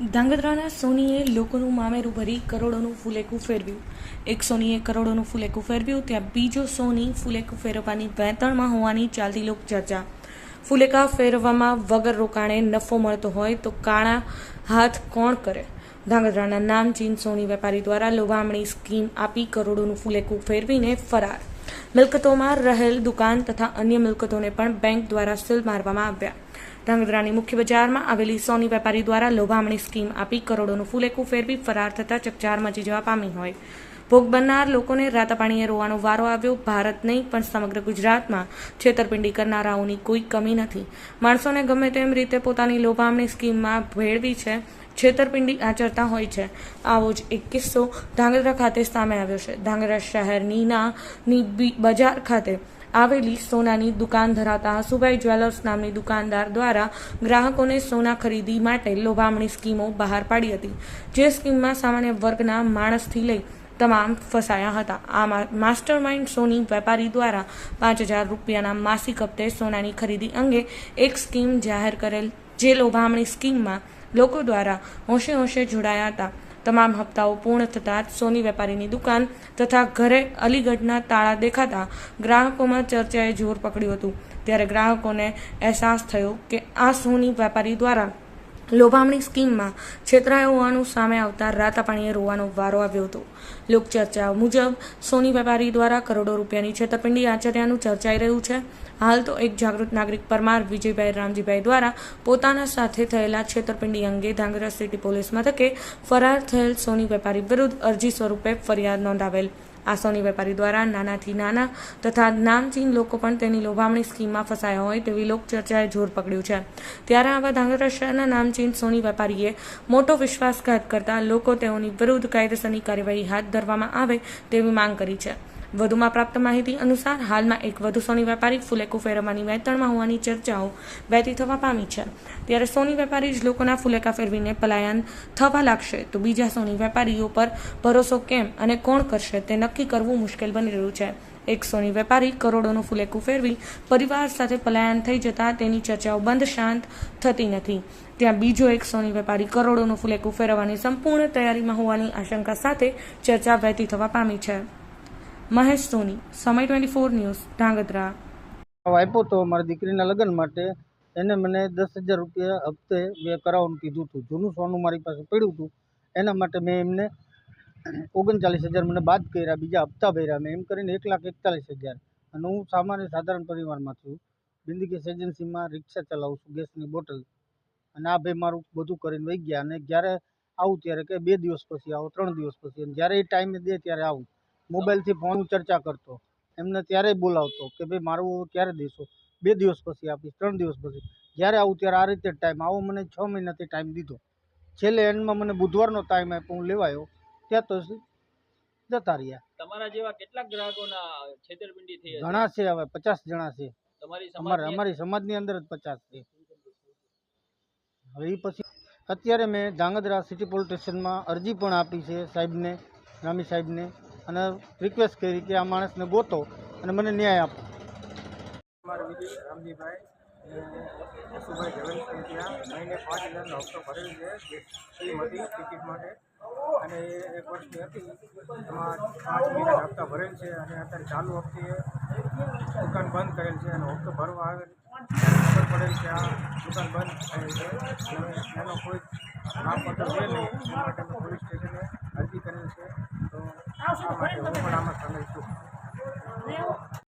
ધાંગધ્રાના સોનીએ લોકોનું મામેરું ભરી કરોડોનું ફૂલેકું ફેરવ્યું. એક સોનીએ કરોડોનું ફૂલેકું ફેરવ્યું, ત્યાં બીજો સોની ફૂલેકું ફેરવવાની વેતણમાં હોવાની ચાલતી લોક ચર્ચા ફૂલેકા ફેરવવામાં વગર રોકાણે નફો મળતો હોય તો કાળા હાથ કોણ કરે? ધાંગધ્રાના નામચીન સોની વેપારી દ્વારા લોભામણી સ્કીમ આપી કરોડોનું ફૂલેકું ફેરવીને ફરાર. મિલકતોમાં રહેલ દુકાન તથા અન્ય મિલકતોને પણ બેંક દ્વારા સીલ મારવામાં આવ્યા. ધાંગધ્રાની મુખ્ય બજારમાં આવેલી સોની વેપારી દ્વારા લોભામણી સ્કીમ આપી કરોડોનું ફૂલેકું ફેરવી ફરાર થતા ચકચાર મચી જવા પામી હોય. ભોગ બનનાર લોકોને રાતા પાણીએ રોવાનો વારો આવ્યો. ભારત નહીં, પણ સમગ્ર ગુજરાતમાં છેતરપિંડી કરનારાઓની કોઈ કમી નથી. માણસોને ગમે તેમ રીતે પોતાની લોભામણી સ્કીમમાં ભેળવી છે, છેતરપિંડી આચરતા હોય છે. આવો જ એક કિસ્સો ધાંગધ્રા ખાતે સામે આવ્યો છે. ધાંગધ્રા શહેરની નાની બજાર ખાતે આવેલી સોનાની દુકાન ધરાવતા હસુભાઈ જ્વેલર્સ નામની દુકાનદાર દ્વારા ગ્રાહકોને સોના ખરીદી માટે લોભામણી સ્કીમો બહાર પાડી હતી. જે સ્કીમમાં સામાન્ય વર્ગના માણસથી લઈ તમામ ફસાયા હતા. આ માસ્ટર માઇન્ડ સોની વેપારી દ્વારા પાંચ હજાર રૂપિયાના માસિક હપ્તે સોનાની ખરીદી અંગે એક સ્કીમ જાહેર કરેલ, જે લોભામણી સ્કીમમાં લોકો દ્વારા હોંશે હોંશે જોડાયા હતા. તમામ હપ્તાઓ પૂર્ણ થતાં સોની વેપારીની દુકાન તથા ઘરે અલીગઢના તાળા દેખાતા ગ્રાહકોમાં ચર્ચાએ જોર પકડ્યું હતું. ત્યારે ગ્રાહકોને અહેસાસ થયો કે આ સોની વેપારી દ્વારા લોભામણી સ્કીમમાં છેતરાયો હોવાનું સામે આવતા રાતાપાણીએ રોવાનો વારો આવ્યો હતો. લોકચર્ચા મુજબ સોની વેપારી દ્વારા કરોડો રૂપિયાની છેતરપિંડી આચર્યાનું ચર્ચાઈ રહ્યું છે. હાલ તો એક જાગૃત નાગરિક પરમાર વિજયભાઈ રામજીભાઈ દ્વારા પોતાના સાથે થયેલા છેતરપિંડી અંગે ધાંગધ્રા સિટી પોલીસ મથકે ફરાર થયેલ સોની વેપારી વિરુદ્ધ અરજી સ્વરૂપે ફરિયાદ નોંધાવેલ. આ સોની વેપારી દ્વારા નાનાથી નાના તથા નામચીન લોકો પણ તેની લોભામણી સ્કીમમાં ફસાયા હોય તેવી લોકચર્ચાએ જોર પકડ્યું છે. ત્યારે આવા ધાંગધ્રા શહેરના નામચીન સોની વેપારીએ મોટો વિશ્વાસઘાત કરતા લોકો તેઓની વિરુદ્ધ કાયદેસરની કાર્યવાહી હાથ ધરવામાં આવે તેવી માંગ કરી છે. વધુમાં પ્રાપ્ત માહિતી અનુસાર હાલમાં એક વધુ સોની વેપારી ફુલેકું ફેરવવાની વેતણમાં હોવાની ચર્ચાઓ વહેતી થવા પામી છે. ત્યારે સોની વેપારી જ લોકોના ફુલેકા ફેરવીને પલાયન થવા લાગશે તો બીજા સોની વેપારીઓ પર ભરોસો કેમ અને કોણ કરશે તે નક્કી કરવું મુશ્કેલ બની રહ્યું છે. એક સોની વેપારી કરોડોનું ફુલેકું ફેરવી પરિવાર સાથે પલાયન થઈ જતા તેની ચર્ચાઓ બંધ શાંત થતી નથી. ત્યાં બીજો એક સોની વેપારી કરોડોનું ફુલેકું ફેરવવાની સંપૂર્ણ તૈયારીમાં હોવાની આશંકા સાથે ચર્ચા વહેતી થવા પામી છે. મહેશ સોની, સમય ટ્વેન્ટી ફોર ન્યૂઝ ધાંગધ્રા આપ્યો હતો મારી દીકરીના લગ્ન માટે. એને મને દસ હજાર રૂપિયા હપ્તે મેં કરાવવાનું કીધું હતું. જૂનું સોનું મારી પાસે પડ્યું હતું. એના માટે મેં એમને ઓગણચાલીસ હજાર મને બાદ કર્યા, બીજા હપ્તા ભર્યા. મેં એમ કરીને એક લાખ એકતાલીસ હજાર. અને હું સામાન્ય સાધારણ પરિવારમાં છું. બિંદી ગેસ એજન્સીમાં રિક્ષા ચલાવું છું, ગેસની બોટલ. અને આ ભાઈ મારું બધું કરીને વહી ગયા. અને જ્યારે આવું ત્યારે કે બે દિવસ પછી આવો, ત્રણ દિવસ પછી. અને જ્યારે એ ટાઈમે દે ત્યારે આવું. મોબાઈલથી ફોન ચર્ચા કરતો. એમને ત્યારે બોલાવતો કે ભાઈ મારું ક્યારે દેશો? બે દિવસ પછી આપીશ ત્રણ દિવસ પછી. જ્યારે આવું ત્યારે આ રીતે ટાઈમ આવો મને છ મહિનાથી ટાઈમ દીધો. છેલ્લે એન્ડમાં મને બુધવારનો ટાઈમ આપ્યો હું લેવાયો. ત્યાં તો જતા રહ્યા. તમારા જેવા કેટલાક ગ્રાહકોના છેતરપિંડી થઈ ઘણા છે હવે પચાસ જણા છે. તમારી અમારે અમારી સમાજની અંદર જ પચાસ છે. હવે એ પછી અત્યારે મેં ધાંગધ્રા સિટી પોલીસ સ્ટેશનમાં અરજી પણ આપી છે સાહેબને રામી સાહેબને. અને રિક્વેસ્ટ કરી કે આ માણસને ગોતો અને મને ન્યાય આપો. મારા વિજય રામજીભાઈ યશુભાઈ જવેલસિંહ ત્યાં મહિને પાંચ હજારનો હપ્તો ભરેલ છે. હતી ટિકિટ માટે. અને એ એક વર્ષની હતી. એમાં પાંચ મહિના હપ્તા ભરેલ છે અને અત્યારે ચાલુ હપ્તે દુકાન બંધ કરેલ છે અને હપ્તો ભરવા આવે ખબર પડેલ કે આ દુકાન બંધ થયેલ છે. અને એનો કોઈ નામપત્ર છે નહીં એ માટે અમે પોલીસ સ્ટેશને અરજી કરેલ છે, તો આમાં તમે છું